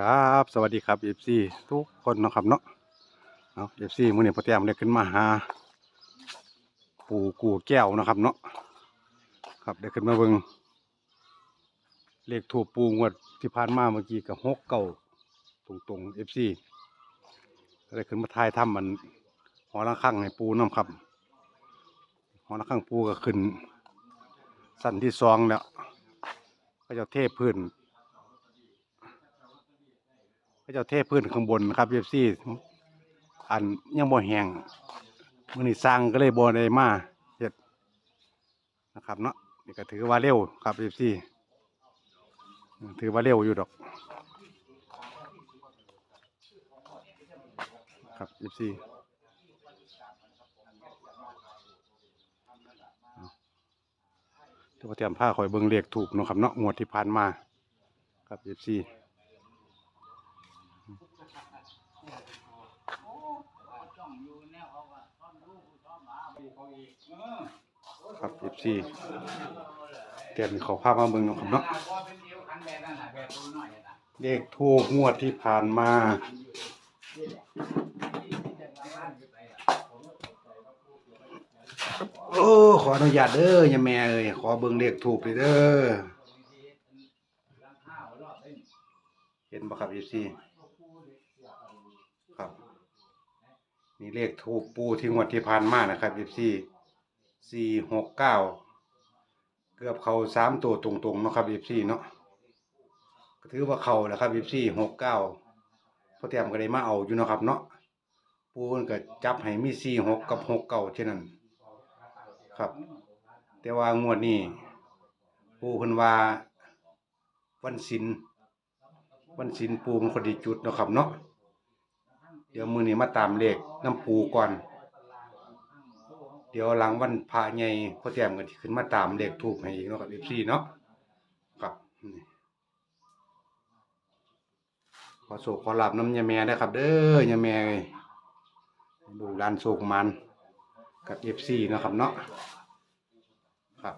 ครับ สวัสดีครับเอฟซีทุกคนนะครับเนาะเอาเอฟซีมื้อนี้พอเตรียมได้ขึ้นมาหาปู่กูแก้วนะครับเนาะครับได้ขึ้นมาเบิ่งเลขถูกปูงวดที่ผ่านมาเมื่อกี้กับหกเก้าตรงตรงเอฟซีได้ขึ้นมาทายถ้ำมันหอระฆังให้ปูน้ำครับหอระฆังปูก็ขึ้นสั้นที่สองแล้วก็จะเทพื้น ก็จะเทพื้นข้างบนนะครับเอฟซีอันยังบ่แหงมือนี้สร้างก็เลยบ่ได้มาเฮ็ดนะครับเนาะนี่ก็ถือว่าเร็วครับเอฟซีถือว่าเร็วอยู่ดอก ครับเอฟซีเดี๋ยวเตรียมผ้าคอยเบิ่งเลขถูกนะครับเนาะงวดที่ผ่านมา ครับเอฟซี ครับเอฟซีเตียมเขาภาพมาเบิ่งเนะครับเนาะเลขทูกงวดที่ผ่านมาโอ้ขออนุญาตเด้ออย่าแม่เอ้ยขอเบิ่งเลขถูกเลยเด้อเห็นบ่ครับเอฟซีครับ นี่เลขถูกปูที่งวดที่ผ่านมานะครับเอฟซีสี่หกเก้าเกือบเขาสามตัวตรงๆเนาะครับเอฟซีเนาะก็ถือว่าเขาแล้วครับเอฟซีหกเก้าพอเตรียมก็ได้มาเอาอยู่เนาะครับเนาะปูนก็จับให้มีสี่หกกับหกเก้าเช่นนั้นครับ แต่ว่างวดนี้ปูเพิ่นว่าวันศิลวันศิลปูมันคนดีจุดเนาะครับเนาะ เดี๋ยวมือนี้มาตามเลขน้ำปูก่อน เดี๋ยวหลังวันพระใหญ่พ่อแต้มก็สิขึ้นมาตามเลขทูบให้อีกเนาะครับ FC เนาะครับขอโศกขอหลาบน้ำยาแม่ได้ครับ เด้อยาแม่ดูร้านโศกมันกับ FC เนาะครับเนาะครับ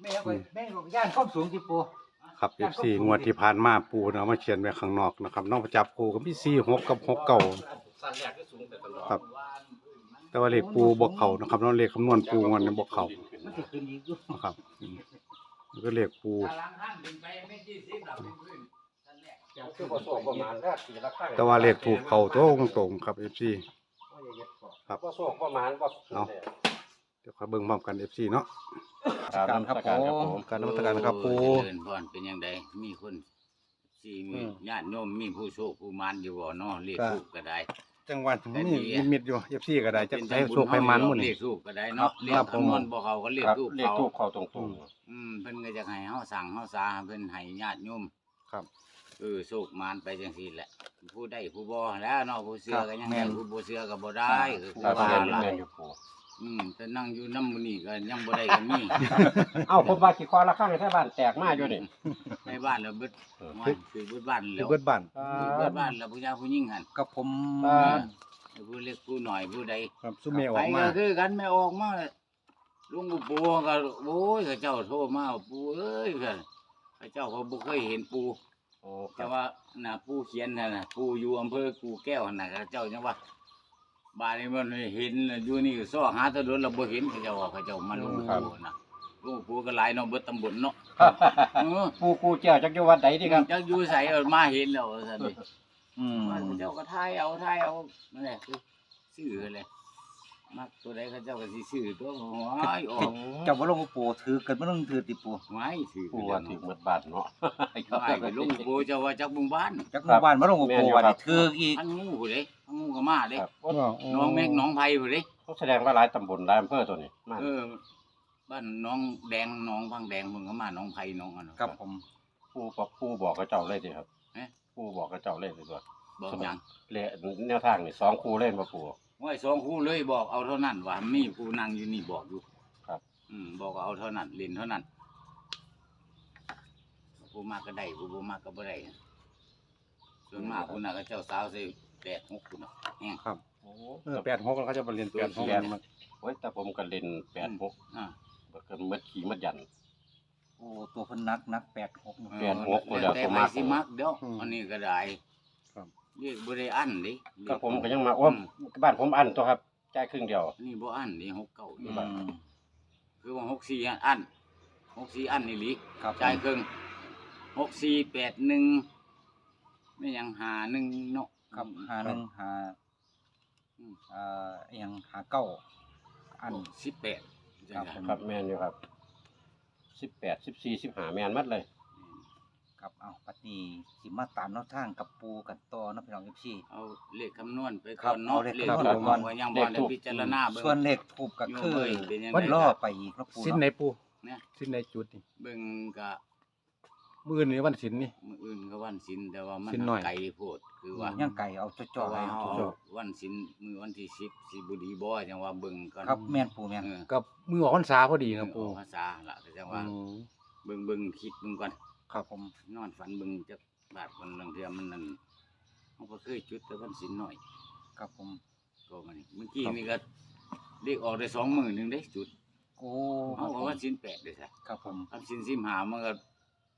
แม่ก็แม่ก็ย่านความสูงที่ปู ครับ FC งวดที่ผ่านมาปูเนาะมาเขียนไว้ข้างนอกนะครับน้องประจับปูก็มี4 6กับ6เก่าสั้นแรกก็สูงแต่ตลอดครับ แต่ว่าเลขปูบ่เข้านะครับเนาะเลขคำนวณปูงวดนี้บ่เข้ามันสิขึ้นอีกอยู่นะครับอืมนี่ก็เลขปู คือบ่โศกประมาณแรกสี่ละข้างแต่ว่าเลขถูกเข้าตรงตรงๆครับ FC ครับ บ่โศกประมาณบ่ เอา เดี๋ยวค่อยเบิ่งพร้อมกัน FC เนาะการครับผม การนมัสการครับปูเดินพรเป็นยังไงมีคนสี่มีอืมญาติโยมมีผู้โชคผู้มานอยู่บ่เนาะเรียกก็ทูกก็ได้ จังหวัดแต่นี้ดีมีอะมิดอยู่ FC ก็ได้จะเป็นให้จังบุญโชคให้มันหมดเรีนี่ ยกทูกก็ได้เนาะเรียครักบผม คำนวณบ่เขาก็เรียกครับทูกเลขเขาทูบเข้าตรง อืมเพิ่นก็จะให้เฮาสั่งเฮาสาเพิ่นให้ญาติโยมครับ เออโชคมานไปจังซี่แหละ ผู้ได้ผู้บ่แล้วเนาะผู้เชื่อก็ยังแม่ได้นผู้บ่เชื่อก็บ่ได้คือๆครับว่าเรียนล่ะเรียนอยู่ปู่ อืมแต่นั่งอยู่นำมื้อนี้ก็ยังบ่ได้ก็มีเอ้าผมว่าสิคอละข้างแค่บ้านแตกมาอยู่นี่ในบ้านแล้วเบิดเออว่าคือเบิดบ้านคืแล้อวเบิดบ้านคือเบิดบ้านแล้วผู้ยาผู้ยิ่งหันกับผมเอ่อเออผู้เล็กผู้หน่อยผู้ใดครับซุมเมอไปอกมาก็คือกันไม่ออกมาลุงกับปู่ก็โอ้ยเขาเจ้าโทรมาปู่เอ้ยเพื่อนเขาเจ้าเขาบ่เคยเห็นปู่โอ้คแต่รับว่าน่ะปู่เขียนน่ะน่ะปู่อยู่อำเภอกูแก้วน่ะเขาเจ้าจังว่า บ้านนี้มันเห็นน่ะอยู่นี่ซ้อหาแตะโดนเราบ่เห็นเขาเจ้าว่าเขาเจ้ามาลุงกับ ปู่น่ะลุงกับปู่ก็หลายเนาะเบิดตำบลเนาะเออปู่กูเจ้าจักอยู่วัดใดดีครับ จักอยู่ไสเอามาเห็นแล้วซั่นดิอืมว่าเขาเจ้าก็ทายเอาทายเอานั่นแหละคือซื้อเลย มักตัวใดเขาเจ้าก็สิซื้อตัวหัวายออกเจ้าบ่ลงปูถือกันบ่ลงถือติปูไว้ซื้อปู่ว่าถึงหมดบ้านเนาะไอ้ไปลุงโบเจ้าว่าจักบุงบ้านจักหมู่บ้านบ่ลงแม่นปูอยู่ว่าครันี่บถืออีกอันงูผู้ใดอันงูก็มาเด้ครับน้องแม็กน้องไผ่ผู้ใดเขาแสดงว่าหลายตำบลหลายอำเภอตัวนี้มาเออบ้านน้องแดงน้องพังแดงเพิ่นก็มาน้องไผ่น้องอันนั้นครับผมปู่บอกปู่บอกกับเจ้าเลยสิครับเอ๊ะปู่บอกกับเจ้าเลยสิตัวบอกหยังเลแนวทางนี่สองคู่เล่นมาปู่ ว่าสองคู่เลยบอกเอาเท่านั้นว่ามีผู้นั่งอยู่นี่บอกอยู่ครับ อืมบอกเอาเท่านั้นเล่นเท่านั้นผู้มากก็ได้ผู้บ่มากก็บ่ได้ส่วนมากผู้น่ะก็เจ้าสาวใส่แปดหกผู้น่ะแห้งครับโอ้เออ86แล้วเขาจะมาเรียน86แปด มันโอ้ยแต่ผมก็เล่นแปดหกอ่าก็คือมัดขี่มัดยัน โอ้ตัวเพิ่นนักนักแปดหกแปดหกบ่ได้แต่ตัวไปมาก สิมักเด้ออมอันนี้ก็ได้ ครับเรียกบ่ได้อันดิก็ผมก็ยังมาโอ้บ้านผมอันตัวครับจ่ายครึ่งเดียวอันนี้บ่อันนี่หกเก้าอืนี่มคือว่าหกสี่อันหกสี่อันนี่หลีครับจ่ายครึ่งหกสี่แปดหนึ่งไม่ยังหาหนึ่งเนาะ ครับหาหนึ่งหาอืมอ่าอหยังหาเก้าอันสิบแปดครับผม ครับแม่นอยู่ครับสิบแปดสิบสี่สิบห้าแม่นมัดเลย ครับเอาปัดนี้สิมาตามแนวทางกับปูกันต่อเนาะพี่น้อง FC เอาเลขคำนวณไปครัก่อบนเนาะเอาเลขเลขคำนวณ คำนวณว่ายังบ่ได้พิจารณาเบิ่ง ส่วนเลขทูบก็คือโยมเอ้ยเป็นยังไงล่อไปอีกเนาะปูสิ้นในเนาะปูเนี่ย สิ้นในจุดนี่เบิ่งก็มื้อนี้วันสิ้นนี่ มื้ออื่นก็วันศีลแต่ว่ามันศีลน้อย ไกลโพดคือว่าย่างไก่เอาจ่อๆว่าไว้เฮาจ่อวันศีลมื้อวันที่10สิบ่ดีบ่จังว่าเบิ่งก่อนครับแม่นปูแม่น เออกับมื้อออกพรรษาพอดีนะปูออกภาษาล่ะก็จังอืว่ามเบิ่งเบิ่งคิดเบิ่งก่อน ครับผม นอนฝันเบิ่งจักบาดคนลังเทื่อมันนั่นเฮาก็เคยจุดแต่วันศีลน้อยครับผม ก็มันเมื่อกี้นี่ก็เรียกออกได้สองมื้อหนึงได้จุดโอ้เฮาก็ว่าศีลแปดเด้ซะครับผมคำศีลสิบห้ามันก็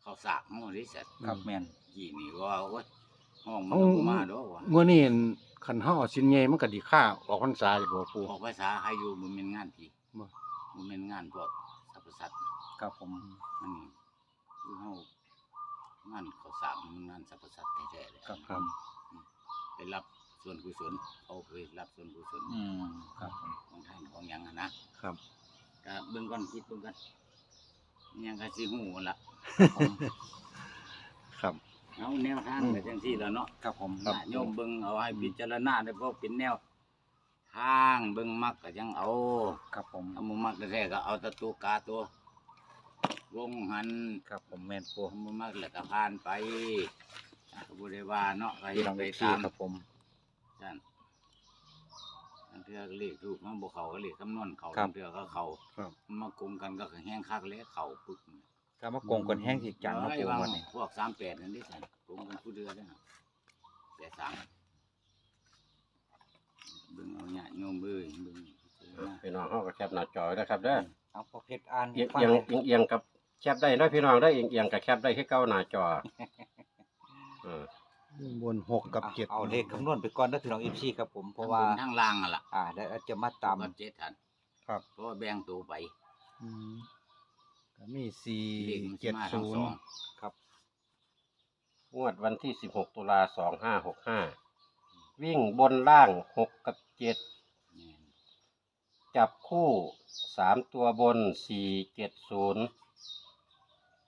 เข้าสากเฮาได้ซะครับแม่นกี่นี่ก็ว่าโอ้ยห้องมันก็บ่มาดอกว่ามื้อนี้คันเฮาเอาสิ้นใหญ่มันก็ดีค่าออกพรรษาอยู่บ่ปู ออกภาษาใครอยู่บ่แม่นงานพี่บ่บ่แม่นงานพวกสรรพสัตว์ ครับผมมันนี่คือเฮา งานเขาสร้างมันงานสรรพสัตว์แท้ๆเลยครับครับไปรับส่วนกุศลเขาเคยรับส่วนกุศลอืมครับผมของท่านของหยังอะนะครับ ก็เบิ่งก่อนคิดเบิ่งก่อนอิหยังก็สิฮู้หั่นล่ะผมครับ เอาแนวทางไปจังซี่แล้วเนาะ ครับผมญาติโยมเบิ่งเอาให้พิจารณาได้เพราะเป็นแนว ทางเบิ่งมักก็ยังเอาครับผมถ้าบ่มักแท้ๆก็เอาแตะตัวกาตัว วงหันครับผมแม่นปูถ้าบ่มักแล้วก็ผ่านไปอะก็บ่ได้ว่าเนาะก็พี่เฮ็ดน้องไปเอฟซีตามครับผมนั่นอันเทื่อก็เลขถูกมันบ่เข้าก็เลขคำนวณเข้าครับอันเทื่อก็เข้าครับมากลมกันก็แห้งคักเลยเข้าปึกถ้ามากงกันแห้งที่จังเนาะเอ้ปูยว่าวันนี้พวก38นั่นดิซั่นกลมกันผู้เดือเด้อแต่สามเบิ่งเอาญาติโยมเอ้ยเบิ่งพิจารณาพี่น้องเฮาก็แคปหน้าจอไว้นะครับเด้อเอาพอเพชรอ่านเอียงฟังเอียงเลยเอียงเอียงกับแคปได้เนาะพี่น้องได้อเอียงเอียงกับแคปได้คือเก่าหน้าจอเออบนหกกับอะเจ็ด เอาเลขคำนวณไปก่อนนะพี่น้องเอฟซีครับผมเพราะว่าทางล่างอะล่ะอ่าแล้วจะมาตามกับเจ็ดทันครับ เพราะว่าแบ่งตัวไปอืมก็มีสี่เลขมันสิเจ็ดมาทั้งศูสนองย์ครับงวดวันที่16ตุลา2565วิ่งบนล่างหกกับเจ็ด แม่นจับคู่สามตัวบนสี่เจ็ดศูนย์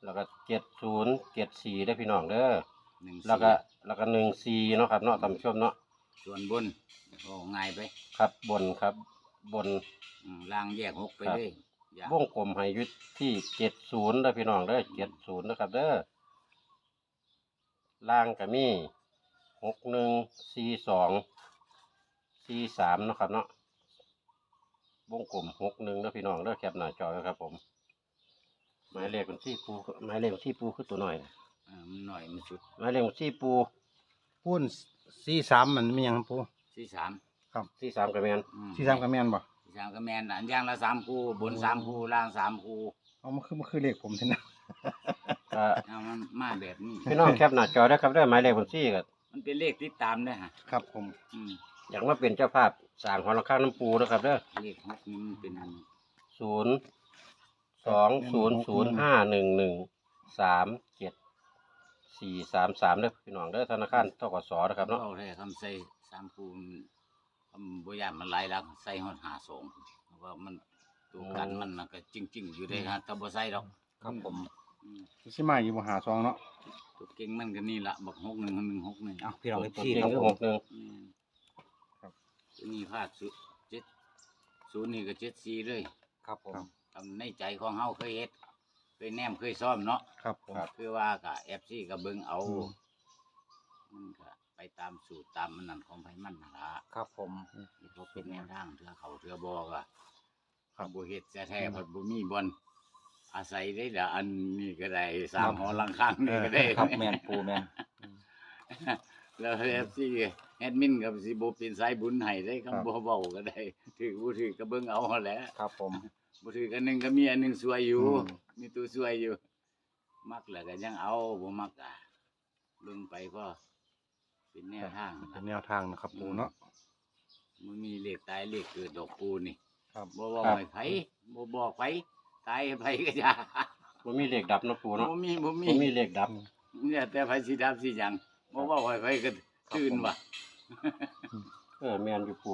แล้วก็เจ็ดศูนย์เจ็ดสี่ได้อพี่น้องเด้อหนึ่งแล้วก็สี่แล้วก็หนึ่งสี่เนาะครับเนาะท่านผู้ชมเนาะส่วนบนโอ้ง่ายไปครับบนครับ บน อืมล่างแยกหกไปครับ เลยอย่าวงกลมให้อยุดที่เจ็ดศูนย์ได้อพี่น้องเด้อเจ็ดศูนย์นะครับเด้อล่างก็มีหกหนึ่งสี่สองสี่สามเนาะครับเนาะวงกลมหกหนึ่งเด้อพี่น้องเด้อแคปหน้าจอไว้ครับผม หมายเลขบัญชีปูหมายเลขบัญชีปูคือตัวหน่อยนะอ่ามันหน่อยมันสุดหมายเลขบัญชีปูพูนสี่สามมันมีหยังปูสี่สามครับที่สามกระแมนอืมสี่สามก็แม่นบ่สี่สามก็แมนอันย่างละสามคู่บนสามคู่ล่างสามคู่เอามาคือมาคือเลขผมทีนะก็เอามันมาแบบนี้พี่น้องแคปหน้าจอได้อครับได้อหมายเลขบัญชีก็มันเป็นเลขติดตามด้วยฮะครับผมอืมอยากมาเป็นเจ้าภาพสร้างหอระฆังน้ำปูนะครับเด้อเลขหกนี่มันเป็นอันศูนย์ สองศูนย์ศูนย์ห้าหนึ่งหนึ่งสามเจ็ดสี่สามสามเด้อพี่น้องเด้อธนาคารทกสนะครับเนาะเอาแท้คำใส่สามคู่มันคำบริยานมันหลายหลักใส่หอดหาสองเพราะว่ามันตัวกันมันน่ะก็จริง ๆ อยู่ได้ฮะแต่บ่ใส่ดอกครับผมอืมสิมาอยู่บ่หาซองเนาะตัวเก่งมันก็นี่ละบักหกหนึ่งหนึ่งหกหนึ่งเอาพี่น้องเอฟตัวซีจริงครับคือผหมกหนึ่งอืมตัวนี้พลาดสุดเจ็ดศูนย์นี่ก็เจ็ดสี่เลยครับผมทำ ในใจของเฮาเคยเฮ็ดเคยแนมเคยซ้อมเนาะครับผม คือว่ากับเอฟซีกับเบิ่งเอาอืม มันก็ไปตามสูตรตามมันนั่นของไผมันนั่นล่ะครับผมนี่เขาเป็นแนวทางเถือเขาเถือบอกอะข้าบ่เฮ็ดแท้ๆเพราะบ่มีบอนอาศัยได้ละอันนี้ก็ได้สร้างหอหลังข้างนี่ก็ได้ ครับแมนปูแมน แล้วเอฟซีแอดมินกับสิบ่เป็นสายบุญให้ได้คำบ่เว้าก็ได้ถือบ่ถือก็เบิ่งเอาหั่นแหละ ครับผม บ่ถือกันหนึงก็มีอันหนึงสวยอยู่ อืม มีตัวสวยอยู่ มักแล้วก็ยังเอาบ่มักอะเบิ่งไปพอเป็นแนวทางเป็นแนวทางนะครับปูเนาะ มันมีเลขตายเลขเกิดดอกปูนี่ครับ บ่บอกครับ ให้ไผบ่บอกไผตายให้ไผก็จะบ่มีเลขดับเนาะปูเนาะบ่มีบ่มีบ่มีเลขดับ เนี่ยแต่ไผสิดับสิหยังบ่บอกให้ไผก็ตื่นว่ะ เออแม่นอยู่ปู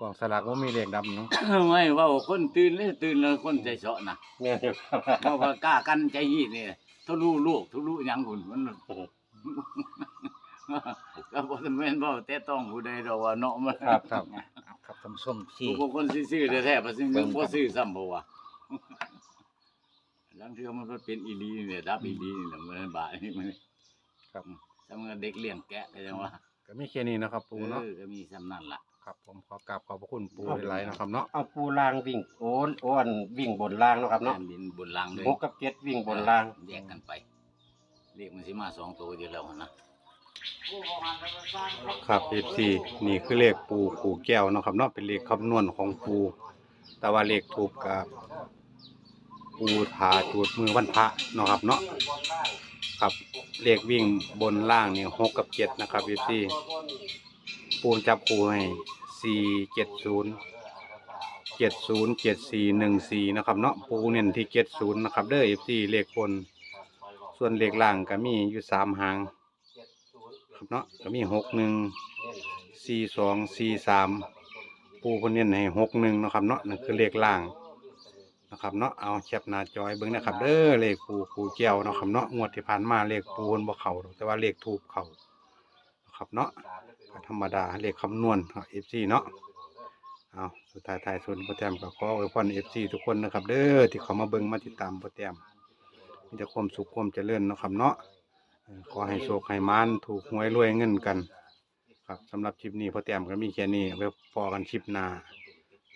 กล่องสลากว่ามีเลขดำเนาะไม่เว่าคนตื่นเลยตื่นแล้วคนใจเสาะนะแม่นอยู่ครับเราก็กล้ากันใจยีดนี่ทะลุลูกทะลุหยังหุ่นมันก็บ่จำเป็นบ่แต่ต้องผู้ใดดอกว่าเนาะมันครับครับครับท่านผู้ชมที่ผู้คนซื่อๆแท้ๆบ่ซื่อบ่ซื่อซ้ำบ่ว่าลังเทื่อมันก็เป็นอีหลีนี่แหละดับอีหลีนี่แหละมันบาดนี่มันครับสำหรับเด็กเลี้ยงแกะก็จังว่า ก็มีแค่นี้นะครับปูเนาะเออก็มีสำนั่นล่ะครับผมขอกราบขอบพระคุณปูหลายๆนะครับเนาะเอาปูล่างวิ่งโอนโอนวิ่งบนล่างเนาะครับเนาะแผ่นดินบนล่างเลยหกกับเจ็ดวิ่งบนล่างแยกกันไปเรียกมันสิมาสองตัวอยู่แล้วนะครับเอฟซีนี่คือเลขปูขู่แก้วเนาะครับเนาะเป็นเลขคำนวณของปูแต่ว่าเลขถูกกับปูถาจูดมือวันพระเนาะครับเนาะ ครับเลขวิ่งบนล่างนี่หกกับเจ็ดนะครับเอฟซีปูจับคูให้สี่เจ็ดศูนย์เจ็ดศูนย์เจ็ดสี่หนึ่งสี่นะครับเนาะปูเน้นที่เจ็ดศูนย์นะครับเด้อเอฟซีเลขบน ส่วนเลขล่างก็มีอยู่สามหางครับเนาะก็มีหกหนึ่งสี่สองสี่สามปูเพนเน้นให้หกหนึ่งนะครับเนาะนั่นคือเลขล่าง นะครับเนาะเอาแคปหน้าจอยเบิ่งนะครับเด้อเลขปูปูเจียวเนาะครับเนาะงวดที่ผ่านมาเลขปูเพิ่นบ่เข้าดอกแต่ว่าเลขทูบเข้านะครับเนาะก็ธรรมดาเลขคำนวณเอฟซีเนาะเอาสุดท้ายท้ายสุดโปรแตมก็ขออวยพรเอฟซีทุกคนนะครับเด้อที่เขามาเบิ่งมาติดตามโปรแตมมีแต่ความสุขความเจริญเนาะครับเนาะเอ่อขอให้โชคให้มานถูกหวยรวยเงินกัน ครับสำหรับคลิปนี้พ่อแต้มก็มีแค่นี้ไว้พอกันคลิปหน้า